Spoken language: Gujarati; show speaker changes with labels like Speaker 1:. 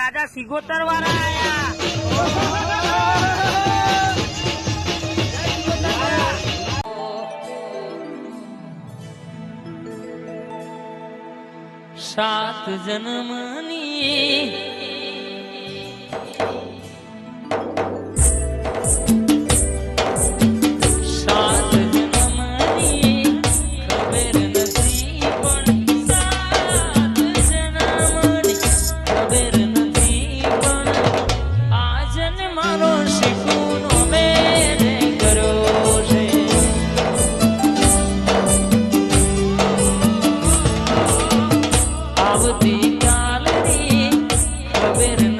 Speaker 1: રાજા સિગોતર વાળા આયા. સાત જન્મની saber